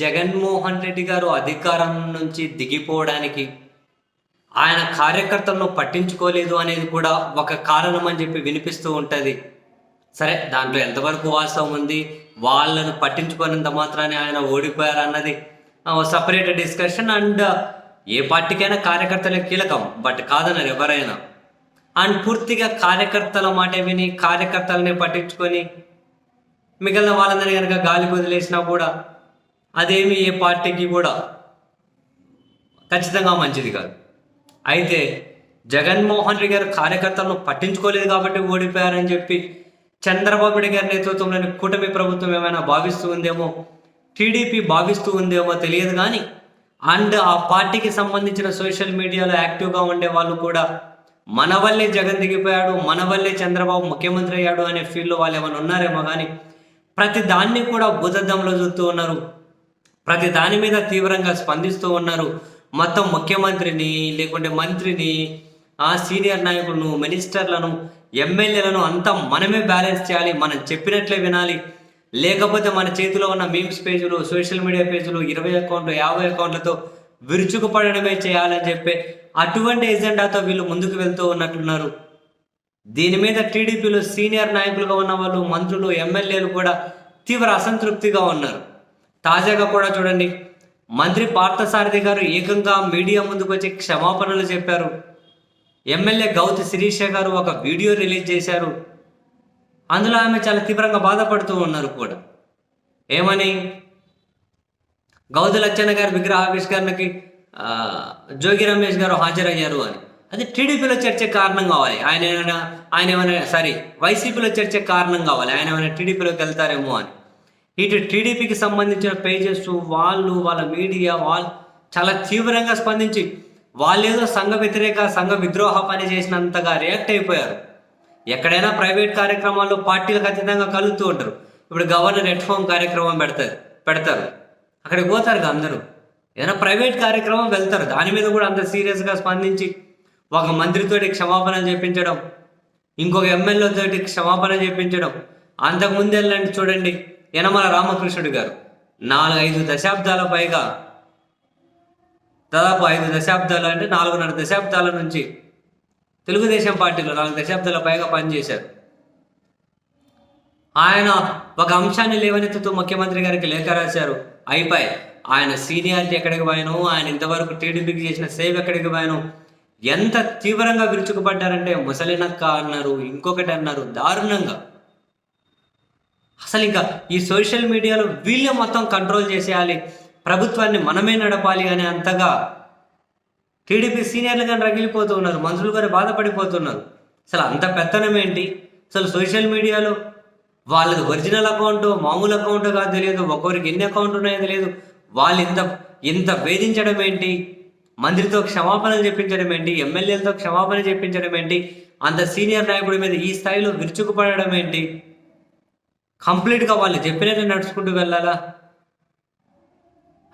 జగన్మోహన్ రెడ్డి గారు అధికారం నుంచి దిగిపోవడానికి ఆయన కార్యకర్తలను పట్టించుకోలేదు అనేది కూడా ఒక కారణం అని చెప్పి వినిపిస్తూ ఉంటుంది. సరే దాంట్లో ఎంతవరకు వాస్తవం ఉంది? వాళ్ళను పట్టించుకోనంత మాత్రాన్ని ఆయన ఓడిపోయారు అన్నది సపరేట్ డిస్కషన్ అండ్ ఏ పార్టీకైనా కార్యకర్తలే కీలకం బట్ కాదన్నారు ఎవరైనా. అండ్ పూర్తిగా కార్యకర్తల మాట విని కార్యకర్తలని పట్టించుకొని మిగిలిన వాళ్ళందరినీ కనుక గాలి వదిలేసినా కూడా అదేమి ఏ పార్టీకి కూడా ఖచ్చితంగా మంచిది కాదు. అయితే జగన్మోహన్ రెడ్డి గారు కార్యకర్తలను పట్టించుకోలేదు కాబట్టి ఓడిపోయారని చెప్పి చంద్రబాబు నాయుడు గారి నేతృత్వంలోని కూటమి ప్రభుత్వం ఏమైనా భావిస్తూ ఉందేమో టీడీపీ భావిస్తూ ఉందేమో తెలియదు కానీ అండ్ ఆ పార్టీకి సంబంధించిన సోషల్ మీడియాలో యాక్టివ్గా ఉండే వాళ్ళు కూడా మన వల్లే జగన్ దిగిపోయాడు మన వల్లే చంద్రబాబు ముఖ్యమంత్రి అయ్యాడు అనే ఫీల్డ్లో వాళ్ళు ఏమైనా ఉన్నారేమో కానీ ప్రతి దాన్ని కూడా భూతద్దంలో చూస్తూ ఉన్నారు. ప్రతి దాని మీద తీవ్రంగా స్పందిస్తూ ఉన్నారు. మొత్తం ముఖ్యమంత్రిని లేకుంటే మంత్రిని ఆ సీనియర్ నాయకులను మినిస్టర్లను ఎమ్మెల్యేలను అంతా మనమే బ్యాలెన్స్ చేయాలి మనం చెప్పినట్లే వినాలి. లేకపోతే మన చేతిలో ఉన్న మీమ్స్ పేజీలు సోషల్ మీడియా పేజీలు ఇరవై అకౌంట్లు యాభై అకౌంట్లతో విరుచుకుపడడమే చేయాలని చెప్పి అటువంటి ఎజెండాతో వీళ్ళు ముందుకు వెళ్తూ ఉన్నట్లున్నారు దీని మీద టీడీపీలో సీనియర్ నాయకులుగా ఉన్న వాళ్ళు మంత్రులు ఎమ్మెల్యేలు కూడా తీవ్ర అసంతృప్తిగా ఉన్నారు. తాజాగా కూడా చూడండి. మంత్రి పార్థసారథి గారు ఏకంగా మీడియా ముందుకు వచ్చి క్షమాపణలు చెప్పారు. ఎమ్మెల్యే గౌతి శిరీష గారు ఒక వీడియో రిలీజ్ చేశారు. అందులో ఆమె చాలా తీవ్రంగా బాధపడుతూ ఉన్నారు కూడా. ఏమని? గౌతి లచ్చన్న గారి విగ్రహావిష్కరణకి ఆ, జోగి రమేష్ గారు హాజరయ్యారు అని. అది టీడీపీలో చర్చ కారణం కావాలి. ఆయన ఏమైనా ఆయన ఏమైనా సారీ వైసీపీలో చర్చ కారణం కావాలి. ఆయన ఏమైనా టీడీపీలోకి వెళ్తారేమో అని. ఇటు టీడీపీకి సంబంధించిన పేజెస్ వాళ్ళు వాళ్ళ మీడియా వాళ్ళు చాలా తీవ్రంగా స్పందించి వాళ్ళేదో సంఘ వ్యతిరేక సంఘ విద్రోహ పని చేసినంతగా రియాక్ట్ అయిపోయారు. ఎక్కడైనా ప్రైవేట్ కార్యక్రమాల్లో పార్టీలు ఖచ్చితంగా కలుగుతూ ఉంటారు. ఇప్పుడు గవర్నర్ ఎట్ హోమ్ కార్యక్రమం పెడతారు పెడతారు. అక్కడికి పోతారు కదా అందరూ. ఏదైనా ప్రైవేట్ కార్యక్రమం వెళ్తారు. దాని మీద కూడా అంత సీరియస్గా స్పందించి ఒక మంత్రితోటి క్షమాపణ చేపించడం ఇంకొక ఎమ్మెల్యేతోటి క్షమాపణ చేపించడం అంతకుముందు వెళ్ళండి చూడండి యనమల రామకృష్ణుడు గారు. నాలుగు ఐదు దశాబ్దాల పైగా దాదాపు ఐదు దశాబ్దాలు అంటే నాలుగున్నర దశాబ్దాల నుంచి తెలుగుదేశం పార్టీలో నాలుగు దశాబ్దాల పైగా పనిచేశారు. ఆయన ఒక అంశాన్ని లేవనెత్తుతూ ముఖ్యమంత్రి గారికి లేఖ రాశారు. అయిపోయి ఆయన సీనియారిటీ ఎక్కడికి పోయాను ఆయన ఇంతవరకు టీడీపీకి చేసిన సేవ ఎక్కడికి పోయాను ఎంత తీవ్రంగా విరుచుకుపడ్డారంటే ముసలినక్క అన్నారు ఇంకొకటి అన్నారు దారుణంగా. అసలు ఇంకా ఈ సోషల్ మీడియాలో వీళ్ళే మొత్తం కంట్రోల్ చేసేయాలి. ప్రభుత్వాన్ని మనమే నడపాలి అనే అంతగా టీడీపీ సీనియర్లు కానీ రగిలిపోతూ ఉన్నారు. మనుషులు కానీ బాధపడిపోతున్నారు. అసలు అంత పెత్తనం ఏంటి? అసలు సోషల్ మీడియాలో వాళ్ళది ఒరిజినల్ అకౌంట్ మామూలు అకౌంట్ కాదు తెలియదు. ఒక్కొరికి ఎన్ని అకౌంట్ ఉన్నాయో తెలియదు. వాళ్ళు ఇంత ఇంత వేధించడం ఏంటి? మంత్రితో క్షమాపణలు చెప్పించడం ఏంటి? ఎమ్మెల్యేలతో క్షమాపణ చెప్పించడం ఏంటి? అంత సీనియర్ నాయకుడి మీద ఈ స్థాయిలో విరుచుకుపడడం ఏంటి? కంప్లీట్గా వాళ్ళు చెప్పినట్టు నడుచుకుంటూ వెళ్ళాలా?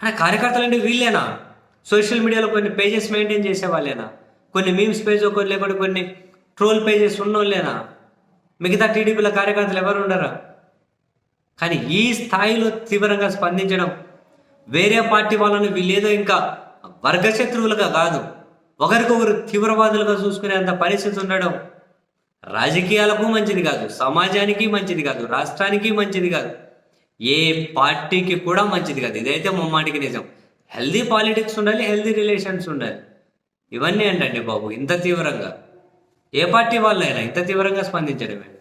అంటే కార్యకర్తలు అంటే వీళ్ళేనా? సోషల్ మీడియాలో కొన్ని పేజెస్ మెయింటైన్ చేసే వాళ్ళేనా కొన్ని మీమ్స్ పేజ్ ఒకటి లేకపోతే కొన్ని ట్రోల్ పేజెస్ ఉన్నోళ్ళేనా? మిగతా టీడీపీల కార్యకర్తలు ఎవరు ఉండరా? కానీ ఈ స్థాయిలో తీవ్రంగా స్పందించడం వేరే పార్టీ వాళ్ళని వీళ్ళేదో ఇంకా వర్గశత్రువులుగా కాదు ఒకరికొకరు తీవ్రవాదులుగా చూసుకునేంత పరిస్థితి ఉండడం రాజకీయాలకు మంచిది కాదు సమాజానికి మంచిది కాదు రాష్ట్రానికి మంచిది కాదు. ఏ పార్టీకి కూడా మంచిది కాదు. ఇదైతే ముమ్మాటికి నిజం. హెల్దీ పాలిటిక్స్ ఉండాలి హెల్దీ రిలేషన్స్ ఉండాలి. ఇవన్నీ ఏంటండి బాబు? ఇంత తీవ్రంగా. ఏ పార్టీ వాళ్ళైనా ఇంత తీవ్రంగా స్పందించడమే